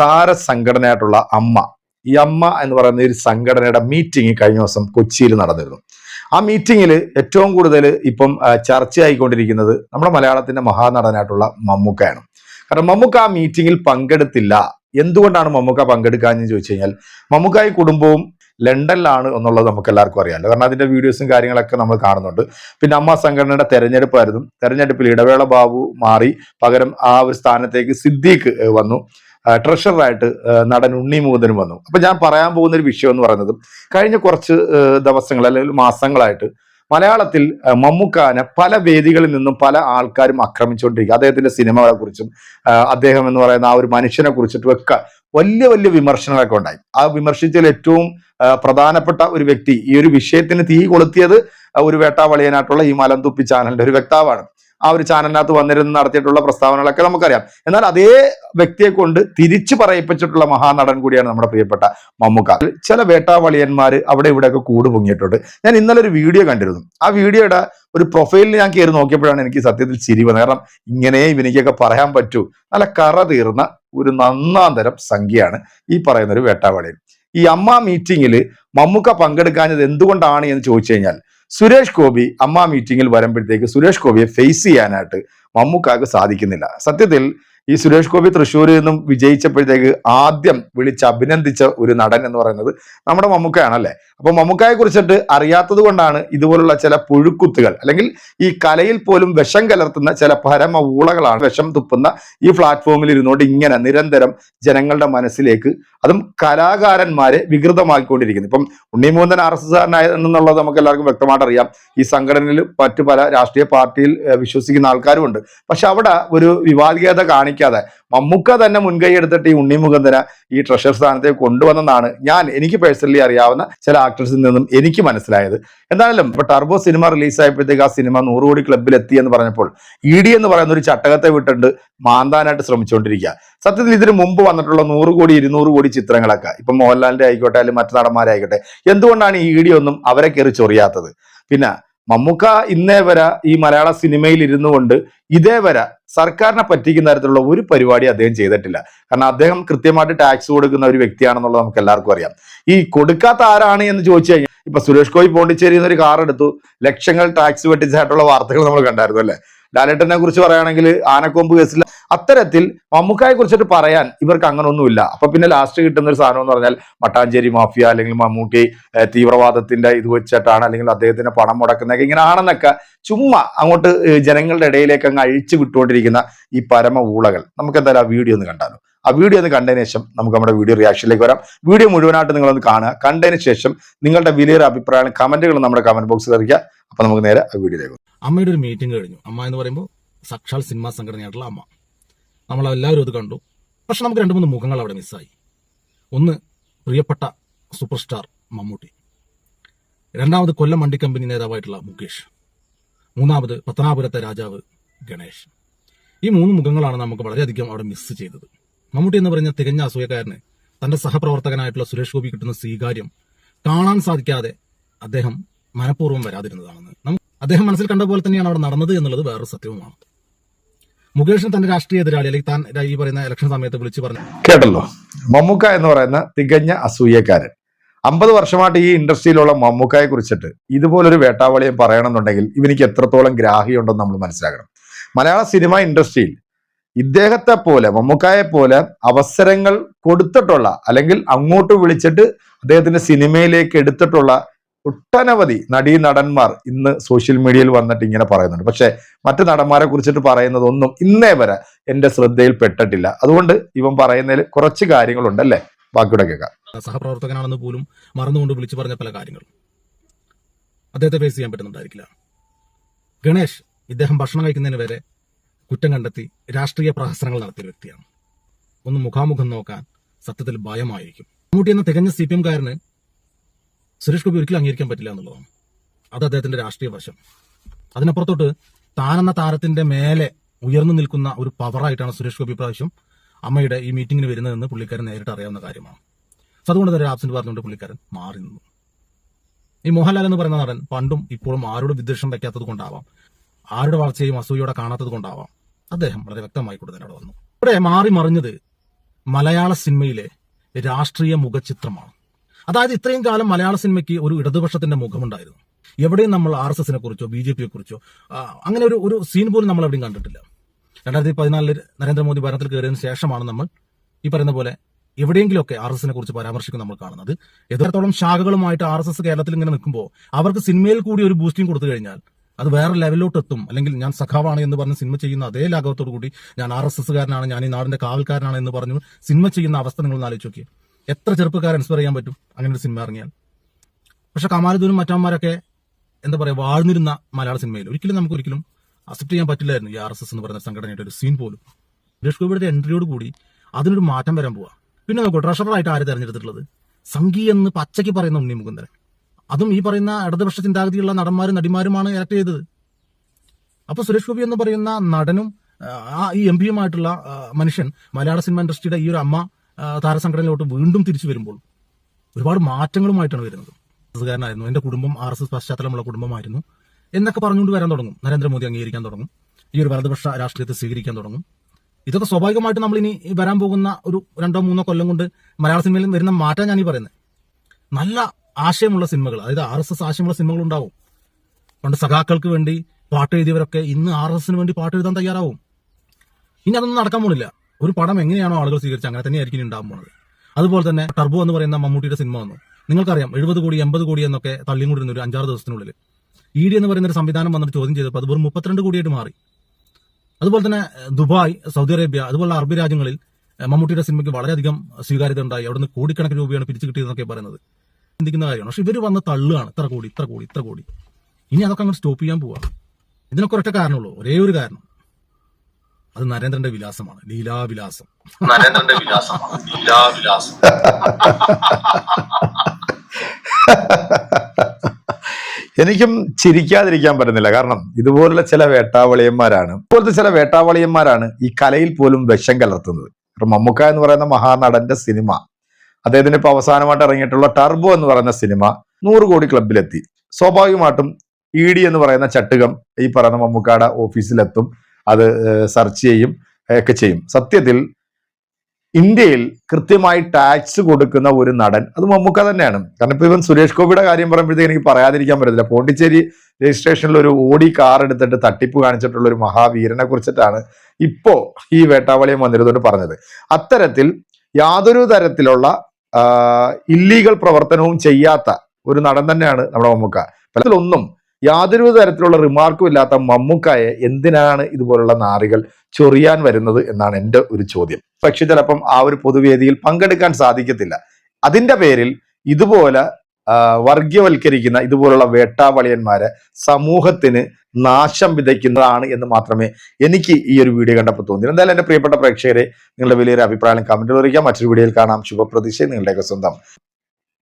താര സംഘടനയായിട്ടുള്ള അമ്മ. ഈ അമ്മ എന്ന് പറയുന്ന ഒരു സംഘടനയുടെ മീറ്റിംഗ് കഴിഞ്ഞ ദിവസം കൊച്ചിയിൽ നടന്നിരുന്നു. ആ മീറ്റിംഗിൽ ഏറ്റവും കൂടുതൽ ഇപ്പം ചർച്ചയായിക്കൊണ്ടിരിക്കുന്നത് നമ്മുടെ മലയാളത്തിന്റെ മഹാനടനായിട്ടുള്ള മമ്മൂക്കയാണ്. കാരണം മമ്മൂക്ക ആ മീറ്റിംഗിൽ പങ്കെടുത്തില്ല. എന്തുകൊണ്ടാണ് മമ്മൂക്ക പങ്കെടുക്കാന്ന് ചോദിച്ചു കഴിഞ്ഞാൽ മമ്മൂക്കായി കുടുംബവും ലണ്ടനിലാണ് എന്നുള്ളത് നമുക്ക് എല്ലാവർക്കും അറിയാമല്ലോ. കാരണം അതിന്റെ വീഡിയോസും കാര്യങ്ങളൊക്കെ നമ്മൾ കാണുന്നുണ്ട്. പിന്നെ അമ്മ സംഘടനയുടെ തെരഞ്ഞെടുപ്പായിരുന്നു. തെരഞ്ഞെടുപ്പിൽ ഇടവേള ബാബു മാറി പകരം ആ ഒരു സ്ഥാനത്തേക്ക് സിദ്ദീഖ് വന്നു. ട്രഷററായിട്ട് നടൻ ഉണ്ണി മൂതനും വന്നു. അപ്പൊ ഞാൻ പറയാൻ പോകുന്ന ഒരു വിഷയം എന്ന് പറയുന്നത് കഴിഞ്ഞ കുറച്ച് ദിവസങ്ങൾ അല്ലെങ്കിൽ മാസങ്ങളായിട്ട് മലയാളത്തിൽ മമ്മൂക്കാനെ പല വേദികളിൽ നിന്നും പല ആൾക്കാരും ആക്രമിച്ചുകൊണ്ടിരിക്കുക. അദ്ദേഹത്തിന്റെ സിനിമകളെ കുറിച്ചും അദ്ദേഹം എന്ന് പറയുന്ന ആ ഒരു മനുഷ്യനെ കുറിച്ചിട്ടും ഒക്കെ വലിയ വലിയ വിമർശനങ്ങളൊക്കെ ഉണ്ടായി. ആ വിമർശിച്ചതിൽ ഏറ്റവും പ്രധാനപ്പെട്ട ഒരു വ്യക്തി ഈ ഒരു വിഷയത്തിന് തീ കൊളുത്തിയത് ഒരു വേട്ടാവളിയനായിട്ടുള്ള ഈ മലന്തുപ്പി ചാനലിന്റെ ഒരു വ്യക്താവാണ്. ആ ഒരു ചാനലിനകത്ത് വന്നിരുന്ന് നടത്തിയിട്ടുള്ള പ്രസ്താവനകളൊക്കെ നമുക്കറിയാം. എന്നാൽ അതേ വ്യക്തിയെ കൊണ്ട് തിരിച്ചു പറയിപ്പിച്ചിട്ടുള്ള മഹാനടൻ കൂടിയാണ് നമ്മുടെ പ്രിയപ്പെട്ട മമ്മൂക്ക. ചില വേട്ടാവളിയന്മാർ അവിടെ ഇവിടെയൊക്കെ കൂട് പൊങ്ങിയിട്ടുണ്ട് ഞാൻ ഇന്നലെ ഒരു വീഡിയോ കണ്ടിരുന്നു. ആ വീഡിയോയുടെ ഒരു പ്രൊഫൈലിൽ ഞാൻ കയറി നോക്കിയപ്പോഴാണ് എനിക്ക് സത്യത്തിൽ ചിരി വന്നത്. കാരണം ഇങ്ങനെ ഇവനിക്കൊക്കെ പറയാൻ പറ്റൂ. നല്ല കറ തീർന്ന ഒരു നന്നാന്തരം സംഖ്യയാണ് ഈ പറയുന്ന ഒരു വേട്ടാവളിയൻ. ഈ അമ്മ മീറ്റിങ്ങിൽ മമ്മൂക്ക പങ്കെടുക്കാഞ്ഞത് എന്തുകൊണ്ടാണ് എന്ന് ചോദിച്ചു കഴിഞ്ഞാൽ സുരേഷ് ഗോപി അമ്മ മീറ്റിംഗിൽ വരുമ്പോഴത്തേക്ക് സുരേഷ് ഗോപിയെ ഫേസ് ചെയ്യാനായിട്ട് മമ്മൂക്കാക്ക് സാധിക്കുന്നില്ല. സത്യത്തിൽ ഈ സുരേഷ് ഗോപി തൃശ്ശൂരിൽ നിന്നും വിജയിച്ചപ്പോഴത്തേക്ക് ആദ്യം വിളിച്ച് അഭിനന്ദിച്ച ഒരു നടൻ എന്ന് പറയുന്നത് നമ്മുടെ മമ്മൂക്കയാണല്ലേ? അപ്പൊ മമ്മൂക്കയെ കുറിച്ചിട്ട് അറിയാത്തത് കൊണ്ടാണ് ഇതുപോലുള്ള ചില പുഴുക്കുത്തുകൾ അല്ലെങ്കിൽ ഈ കലയിൽ പോലും വിഷം കലർത്തുന്ന ചില പരമ ഊളകളാണ് വിഷം തുപ്പുന്ന ഈ പ്ലാറ്റ്ഫോമിൽ ഇരുന്നുകൊണ്ട് ഇങ്ങനെ നിരന്തരം ജനങ്ങളുടെ മനസ്സിലേക്ക് അതും കലാകാരന്മാരെ വികൃതമാക്കിക്കൊണ്ടിരിക്കുന്നു. ഇപ്പം ഉണ്ണിമൂന്തൻ ആർ എസ് എസ്കാരനായ എന്നുള്ളത് നമുക്ക് എല്ലാവർക്കും വ്യക്തമായിട്ട് അറിയാം. ഈ സംഘടനയിൽ മറ്റു പല രാഷ്ട്രീയ പാർട്ടിയിൽ വിശ്വസിക്കുന്ന ആൾക്കാരുമുണ്ട്. പക്ഷെ അവിടെ ഒരു വിവാദികത കാണിക്കാതെ മമ്മൂക്ക തന്നെ മുൻകൈ എടുത്തിട്ട് ഈ ഉണ്ണി മുഖന്തിന് ഈ ട്രഷർ സ്ഥാനത്തേക്ക് കൊണ്ടുവന്നതാണ് ഞാൻ എനിക്ക് പേഴ്സണലി അറിയാവുന്ന ചില ആക്ടേഴ്സിൽ നിന്നും എനിക്ക് മനസ്സിലായത്. എന്തായാലും ഇപ്പൊ ടർബോ സിനിമ റിലീസായപ്പോഴത്തേക്ക് ആ സിനിമ നൂറ് കോടി ക്ലബിൽ എത്തി എന്ന് പറഞ്ഞപ്പോൾ ഇ ഡി എന്ന് പറയുന്ന ഒരു ചട്ടകത്തെ വിട്ടിട്ട് മാന്താനായിട്ട് ശ്രമിച്ചുകൊണ്ടിരിക്കുക. സത്യത്തിൽ ഇതിനു മുമ്പ് വന്നിട്ടുള്ള നൂറ് കോടി ഇരുന്നൂറ് കോടി ചിത്രങ്ങളൊക്കെ ഇപ്പൊ മോഹൻലാലിന്റെ ആയിക്കോട്ടെ അല്ലെങ്കിൽ മറ്റു നടന്മാരായിക്കോട്ടെ എന്തുകൊണ്ടാണ് ഈ ഇ ഡി ഒന്നും അവരെ കയറി ചൊറിയാത്തത്? പിന്നെ മമ്മൂക്ക ഇന്നേ വരെ ഈ മലയാള സിനിമയിൽ ഇരുന്നു കൊണ്ട് ഇതേ വരെ സർക്കാരിനെ പറ്റിക്കുന്ന തരത്തിലുള്ള ഒരു പരിപാടി അദ്ദേഹം ചെയ്തിട്ടില്ല. കാരണം അദ്ദേഹം കൃത്യമായിട്ട് ടാക്സ് കൊടുക്കുന്ന ഒരു വ്യക്തിയാണെന്നുള്ളത് നമുക്ക് എല്ലാവർക്കും അറിയാം. ഈ കൊടുക്കാത്ത ആരാണ് എന്ന് ചോദിച്ചു കഴിഞ്ഞാൽ ഇപ്പൊ സുരേഷ് ഗോപി പോണ്ടിച്ചേരിയിൽ നിന്ന് ഒരു കാർ എടുത്തു. ലക്ഷങ്ങൾ ടാക്സ് വെട്ടിച്ചായിട്ടുള്ള വാർത്തകൾ നമ്മൾ കണ്ടായിരുന്നു അല്ലെ? ലാലേട്ടനെ കുറിച്ച് പറയുകയാണെങ്കിൽ ആനക്കൊമ്പ് കേസിൽ അത്തരത്തിൽ മമ്മൂക്കായെ കുറിച്ചിട്ട് പറയാൻ ഇവർക്ക് അങ്ങനൊന്നുമില്ല. അപ്പൊ പിന്നെ ലാസ്റ്റ് കിട്ടുന്ന ഒരു സാധനം എന്ന് പറഞ്ഞാൽ മട്ടാഞ്ചേരി മാഫിയ അല്ലെങ്കിൽ മമ്മൂട്ടി തീവ്രവാദത്തിന്റെ ഇത് വെച്ചിട്ടാണ് അല്ലെങ്കിൽ അദ്ദേഹത്തിന് പണം മുടക്കുന്നൊക്കെ ഇങ്ങനെ ആണെന്നൊക്കെ ചുമ്മാ അങ്ങോട്ട് ജനങ്ങളുടെ ഇടയിലേക്ക് അങ്ങ് അഴിച്ചു വിട്ടുകൊണ്ടിരിക്കുന്ന ഈ പരമ ഊളകൾ. നമുക്ക് എന്തായാലും ആ വീഡിയോ ഒന്ന് കണ്ടാലോ. ആ വീഡിയോ ഒന്ന് കണ്ടതിന് ശേഷം നമുക്ക് നമ്മുടെ വീഡിയോ റിയാക്ഷനിലേക്ക് വരാം. വീഡിയോ മുഴുവനായിട്ട് നിങ്ങളൊന്ന് കാണുക. കണ്ടതിന് ശേഷം നിങ്ങളുടെ വിലയേറെ അഭിപ്രായങ്ങളും കമന്റുകളും നമ്മുടെ കമന്റ് ബോക്സിൽ അറിയിക്കുക. അപ്പൊ നമുക്ക് നേരെ ആ വീഡിയോയിലേക്ക്. അമ്മയുടെ ഒരു മീറ്റിംഗ് കഴിഞ്ഞു. അമ്മ എന്ന് പറയുമ്പോൾ സക്ഷാൽ സിനിമാ സംഘടനയായിട്ടുള്ള അമ്മ. നമ്മളെല്ലാവരും അത് കണ്ടു. പക്ഷെ നമുക്ക് രണ്ട് മൂന്ന് മുഖങ്ങൾ അവിടെ മിസ്സായി ഒന്ന് പ്രിയപ്പെട്ട സൂപ്പർ സ്റ്റാർ മമ്മൂട്ടി. രണ്ടാമത് കൊല്ലം വണ്ടി കമ്പനി നേതാവായിട്ടുള്ള മുകേഷ്. മൂന്നാമത് പത്തനാപുരത്തെ രാജാവ് ഗണേഷ്. ഈ മൂന്ന് മുഖങ്ങളാണ് നമുക്ക് വളരെയധികം അവിടെ മിസ് ചെയ്തത്. മമ്മൂട്ടി എന്ന് പറഞ്ഞ തികഞ്ഞ അസൂയക്കാരന് തന്റെ സഹപ്രവർത്തകനായിട്ടുള്ള സുരേഷ് ഗോപി കിട്ടുന്ന സ്വീകാര്യം കാണാൻ സാധിക്കാതെ അദ്ദേഹം മനഃപൂർവം വരാതിരുന്നതാണെന്ന് അദ്ദേഹം മനസ്സിൽ കണ്ട പോലെ തന്നെയാണ് അവിടെ നടന്നത് എന്നുള്ളത് വേറൊരു സത്യവുമാണ്. മുകേഷിന് തന്റെ രാഷ്ട്രീയ എതിരാളി അല്ലെങ്കിൽ താൻ ഈ പറയുന്ന ഇലക്ഷൻ സമയത്ത് വിളിച്ചു പറഞ്ഞു കേട്ടല്ലോ. മമ്മൂക്ക എന്ന് പറയുന്ന തികഞ്ഞ അസൂയക്കാരൻ. അമ്പത് വർഷമായിട്ട് ഈ ഇൻഡസ്ട്രിയിലുള്ള മമ്മൂക്കയെ കുറിച്ചിട്ട് ഇതുപോലൊരു വേട്ടാവളിയും പറയണമെന്നുണ്ടെങ്കിൽ ഇവനിക്ക് എത്രത്തോളം ഗ്രാഹിയുണ്ടെന്ന് നമ്മൾ മനസ്സിലാക്കണം. മലയാള സിനിമ ഇൻഡസ്ട്രിയിൽ ഇദ്ദേഹത്തെ പോലെ മമ്മൂക്കായെ പോലെ അവസരങ്ങൾ കൊടുത്തിട്ടുള്ള അല്ലെങ്കിൽ അങ്ങോട്ട് വിളിച്ചിട്ട് അദ്ദേഹത്തിന്റെ സിനിമയിലേക്ക് എടുത്തിട്ടുള്ള ഒട്ടനവധി നടീ നടന്മാർ ഇന്ന് സോഷ്യൽ മീഡിയയിൽ വന്നിട്ട് ഇങ്ങനെ പറയുന്നുണ്ട്. പക്ഷെ മറ്റു നടന്മാരെ കുറിച്ചിട്ട് പറയുന്നതൊന്നും ഇന്നേ വരെ എന്റെ ശ്രദ്ധയിൽ പെട്ടിട്ടില്ല. അതുകൊണ്ട് ഇവൻ പറയുന്നതിൽ കുറച്ച് കാര്യങ്ങളുണ്ട് അല്ലേ? ബാക്കിയുടെ കേൾക്കാം. സഹപ്രവർത്തകനാണെന്ന് പോലും മറന്നുകൊണ്ട് വിളിച്ചു പറഞ്ഞ പല കാര്യങ്ങളും. അദ്ദേഹത്തെ ഫേസ് ചെയ്യാൻ പറ്റുന്നുണ്ടായിരിക്കില്ല. ഗണേഷ് ഇദ്ദേഹം ഭക്ഷണം കഴിക്കുന്നതിന് വരെ കുറ്റം കണ്ടെത്തി രാഷ്ട്രീയ പ്രഹസനങ്ങൾ നടത്തിയ വ്യക്തിയാണ്. ഒന്ന് മുഖാമുഖം നോക്കാൻ സത്യത്തിൽ ഭയമായിരിക്കും. മമ്മൂട്ടി എന്ന തികഞ്ഞ സി പി എംകാരന് സുരേഷ് ഗോപി ഒരിക്കലും അംഗീകരിക്കാൻ പറ്റില്ല എന്നുള്ളതാണ്. അത് അദ്ദേഹത്തിന്റെ രാഷ്ട്രീയ വശം. അതിനപ്പുറത്തോട്ട് താനെന്ന താരത്തിന്റെ മേലെ ഉയർന്നു നിൽക്കുന്ന ഒരു പവറായിട്ടാണ് സുരേഷ് ഗോപി പ്രാവശ്യം അമ്മയുടെ ഈ മീറ്റിംഗിന് വരുന്നതെന്ന് പുള്ളിക്കാരൻ നേരിട്ട് അറിയാവുന്ന കാര്യമാണ്. സോ അതുകൊണ്ട് തന്നെ ആബ്സെന്റ് പറഞ്ഞുകൊണ്ട് പുള്ളിക്കാരൻ മാറി നിന്നു. ഈ മോഹൻലാൽ എന്ന് പറയുന്ന നടൻ പണ്ടും ഇപ്പോഴും ആരോടും വിദ്വേഷം വയ്ക്കാത്തത് കൊണ്ടാവാം. ആരുടെ വളർച്ചയും അസൂയോടെ കാണാത്തത് കൊണ്ടാവാം. അദ്ദേഹം വളരെ വ്യക്തമായി അവിടെ വന്നു. ഇവിടെ മാറി മറിഞ്ഞത് മലയാള സിനിമയിലെ രാഷ്ട്രീയ മുഖചിത്രമാണ്. അതായത് ഇത്രയും കാലം മലയാള സിനിമയ്ക്ക് ഒരു ഇടതുപക്ഷത്തിന്റെ മുഖമുണ്ടായിരുന്നു. എവിടെയും നമ്മൾ ആർ എസ് എസിനെ കുറിച്ചോ ബി ജെ പിയെ കുറിച്ചോ അങ്ങനെ ഒരു ഒരു സീൻ പോലും നമ്മൾ എവിടെയും കണ്ടിട്ടില്ല. രണ്ടായിരത്തി പതിനാലിൽ നരേന്ദ്രമോദി ഭരണത്തിൽ കയറിയതിനു ശേഷമാണ് നമ്മൾ ഈ പറയുന്ന പോലെ എവിടെയെങ്കിലുമൊക്കെ ആർ എസ് എസിനെ കുറിച്ച് പരാമർശിക്കും നമ്മൾ കാണുന്നത്. എത്രത്തോളം ശാഖകളുമായിട്ട് ആർ എസ് എസ് കേരളത്തിൽ ഇങ്ങനെ നിൽക്കുമ്പോൾ അവർക്ക് സിനിമയിൽ കൂടി ഒരു ബൂസ്റ്റിംഗ് കൊടുത്തു കഴിഞ്ഞാൽ അത് വേറെ ലെവലിലോട്ട് എത്തും അല്ലെങ്കിൽ ഞാൻ സഖാവാണ് എന്ന് പറഞ്ഞ് സിനിമ ചെയ്യുന്ന അതേ ലാഘവത്തോടു കൂടി ഞാൻ ആർ എസ് എസ്സുകാരനാണ് ഞാൻ ഈ നാടിന്റെ കാവൽക്കാരനാണ് എന്ന് പറഞ്ഞു സിനിമ ചെയ്യുന്ന അവസ്ഥ നിങ്ങൾ ആലോചിച്ച് നോക്കിയേ. എത്ര ചെറുപ്പക്കാരെ ഇൻസ്പയർ ചെയ്യാൻ പറ്റും അങ്ങനെ ഒരു സിനിമ ഇറങ്ങിയാൽ? പക്ഷെ കമാലുദ്ദീനും മറ്റന്മാരൊക്കെ എന്താ പറയുക വാഴ്ന്നിരുന്ന മലയാള സിനിമയിൽ ഒരിക്കലും നമുക്ക് ഒരിക്കലും അക്സെപ്റ്റ് ചെയ്യാൻ പറ്റില്ലായിരുന്നു ഈ ആർ എസ് എസ് എന്ന് പറയുന്ന സംഘടനയുടെ ഒരു സീൻ പോലും. സുരേഷ് ഗോപിയുടെ എൻട്രിയോട് കൂടി അതിനൊരു മാറ്റം വരാൻ പോവാ. പിന്നെ നോക്കൂ ട്രഷററായിട്ട് ആര് തെരഞ്ഞെടുത്തിട്ടുള്ളത്? സംഗീ എന്ന് പച്ചയ്ക്ക് പറയുന്ന ഉണ്ണി മുകുന്ദൻ. അതും ഈ പറയുന്ന ഇടതുപക്ഷ ചിന്താഗതിയുള്ള നടന്മാരും നടിമാരുമാണ് ഇലക്ട് ചെയ്തത്. അപ്പൊ സുരേഷ് ഗോപി എന്ന് പറയുന്ന നടനും ആ ഈ എം പിയുമായിട്ടുള്ള മനുഷ്യൻ മലയാള സിനിമ ഇൻഡസ്ട്രിയുടെ ഈ ഒരു അമ്മ താരസംഘടനയിലോട്ട് വീണ്ടും തിരിച്ചു വരുമ്പോൾ ഒരുപാട് മാറ്റങ്ങളുമായിട്ടാണ് വരുന്നത്. കാരനായിരുന്നു എന്റെ കുടുംബം ആർ എസ് എസ് പശ്ചാത്തലമുള്ള കുടുംബമായിരുന്നു. എന്നൊക്കെ പറഞ്ഞുകൊണ്ട് വരാൻ തുടങ്ങും. നരേന്ദ്രമോദി അംഗീകരിക്കാൻ തുടങ്ങും. ഈ ഒരു വലതുപക്ഷ രാഷ്ട്രീയത്തെ സ്വീകരിക്കാൻ തുടങ്ങും. ഇതൊക്കെ സ്വാഭാവികമായിട്ട് നമ്മൾ ഇനി വരാൻ പോകുന്ന ഒരു രണ്ടോ മൂന്നോ കൊല്ലം കൊണ്ട് മലയാള സിനിമയിൽ വരുന്ന മാറ്റം ഞാൻ ഈ പറയുന്നത് നല്ല ആശയമുള്ള സിനിമകൾ അതായത് ആർ എസ് എസ് ആശയമുള്ള സിനിമകൾ ഉണ്ടാവും പണ്ട് സഖാക്കൾക്ക് വേണ്ടി പാട്ട് എഴുതിയവരൊക്കെ ഇന്ന് ആർ എസ് എസിന് വേണ്ടി പാട്ട് എഴുതാൻ തയ്യാറാവും. ഇനി അതൊന്നും നടക്കാൻ പോണില്ല. ഒരു പടം എങ്ങനെയാണോ ആളുകൾ സ്വീകരിച്ചത് അങ്ങനെ തന്നെയായിരിക്കും ഉണ്ടാകാൻ പോണത്. അതുപോലെ തന്നെ ടർബോ എന്ന് പറയുന്ന മമ്മൂട്ടിയുടെ സിനിമ വന്നു. നിങ്ങൾക്കറിയാം എഴുപത് കോടി എൺപത് കോടി എന്നൊക്കെ തള്ളിക്കൊണ്ടിരുന്ന ഒരു അഞ്ചാറ് ദിവസത്തിനുള്ളിൽ. ഇ ഡി എന്ന് പറയുന്ന ഒരു സംവിധാനം വന്നിട്ട് ചോദ്യം ചെയ്തപ്പോൾ അത് വെറും മുപ്പത്തിരണ്ട് കോടിയായിട്ട് മാറി. അതുപോലെ തന്നെ ദുബായ് സൗദി അറേബ്യ അതുപോലുള്ള അറബി രാജ്യങ്ങളിൽ മമ്മൂട്ടിയുടെ സിനിമയ്ക്ക് വളരെയധികം സ്വീകാര്യത ഉണ്ടായി. അവിടുന്ന് കോടിക്കണക്കിന് രൂപയാണ് പിരിച്ചു കിട്ടിയതെന്നൊക്കെ പറയുന്നത്. ചിന്തിക്കുന്ന കാര്യമാണ്. പക്ഷെ ഇവർ വന്ന തള്ളുകയാണ്. ഇത്ര കോടി ഇത്ര കോടി ഇത്ര കോടി. ഇനി അതൊക്കെ അങ്ങോട്ട് സ്റ്റോപ്പ് ചെയ്യാൻ പോവാ. ഇതിനൊക്കെ ഒറ്റ കാരണമുള്ളൂ. ഒരേ ഒരു കാരണം. അത് നരേന്ദ്രന്റെ വിലാസമാണ്. ലീലാവിലാസം. നരേന്ദ്രന്റെ വിലാസമാണ്. ലീലാവിലാസം. എനിക്കും ചിരിക്കാതിരിക്കാൻ പറ്റുന്നില്ല. കാരണം ഇതുപോലുള്ള ചില വേട്ടാവളിയന്മാരാണ്. ഇപ്പോഴത്തെ ചില വേട്ടാവളിയന്മാരാണ് ഈ കലയിൽ പോലും വിഷം കലർത്തുന്നത്. മമ്മൂക്ക എന്ന് പറയുന്ന മഹാനടന്റെ സിനിമ. അദ്ദേഹത്തിന് ഇപ്പൊ അവസാനമായിട്ട് ഇറങ്ങിയിട്ടുള്ള ടർബോ എന്ന് പറയുന്ന സിനിമ നൂറ് കോടി ക്ലബിലെത്തി സ്വാഭാവികമായിട്ടും ഇ ഡി എന്ന് പറയുന്ന ചട്ടുകം ഈ പറയുന്ന മമ്മൂക്കാടെ ഓഫീസിലെത്തും അത് സെർച്ച് ചെയ്യും ഒക്കെ ചെയ്യും. സത്യത്തിൽ ഇന്ത്യയിൽ കൃത്യമായി ടാക്സ് കൊടുക്കുന്ന ഒരു നടൻ അത് മമ്മൂക്ക തന്നെയാണ്. കാരണം ഇപ്പൊ ഇവൻ സുരേഷ് ഗോപിയുടെ കാര്യം പറയുമ്പോഴത്തേക്ക് എനിക്ക് പറയാതിരിക്കാൻ പറ്റത്തില്ല. പോണ്ടിച്ചേരി രജിസ്ട്രേഷനിൽ ഒരു ഓടി കാർ എടുത്തിട്ട് തട്ടിപ്പ് കാണിച്ചിട്ടുള്ള ഒരു മഹാവീരനെ കുറിച്ചിട്ടാണ് ഇപ്പോ ഈ വേട്ടാവളിയം വന്നിരുന്നോണ്ട് പറഞ്ഞത്. അത്തരത്തിൽ യാതൊരു തരത്തിലുള്ള ഇല്ലീഗൽ പ്രവർത്തനവും ചെയ്യാത്ത ഒരു നടൻ തന്നെയാണ് നമ്മുടെ മമ്മൂക്ക. അതിലൊന്നും യാതൊരു തരത്തിലുള്ള റിമാർക്കും ഇല്ലാത്ത മമ്മൂക്കായെ എന്തിനാണ് ഇതുപോലുള്ള നാറികൾ ചൊറിയാൻ വരുന്നത് എന്നാണ് എന്റെ ഒരു ചോദ്യം. പക്ഷെ ചിലപ്പം ആ ഒരു പൊതുവേദിയിൽ പങ്കെടുക്കാൻ സാധിക്കത്തില്ല. അതിന്റെ പേരിൽ ഇതുപോലെ വർഗീയവൽക്കരിക്കുന്ന ഇതുപോലുള്ള വേട്ടാവളിയന്മാരെ സമൂഹത്തിന് നാശം വിതയ്ക്കുന്നതാണ് എന്ന് മാത്രമേ എനിക്ക് ഈ ഒരു വീഡിയോ കണ്ടപ്പോൾ തോന്നി എന്തായാലും എന്റെ പ്രിയപ്പെട്ട പ്രേക്ഷകരെ നിങ്ങളുടെ വലിയൊരു അഭിപ്രായം കമന്റിൽ അറിയിക്കാം. മറ്റൊരു വീഡിയോയിൽ കാണാം. ശുഭപ്രതീക്ഷ നിങ്ങളുടെയൊക്കെ സ്വന്തം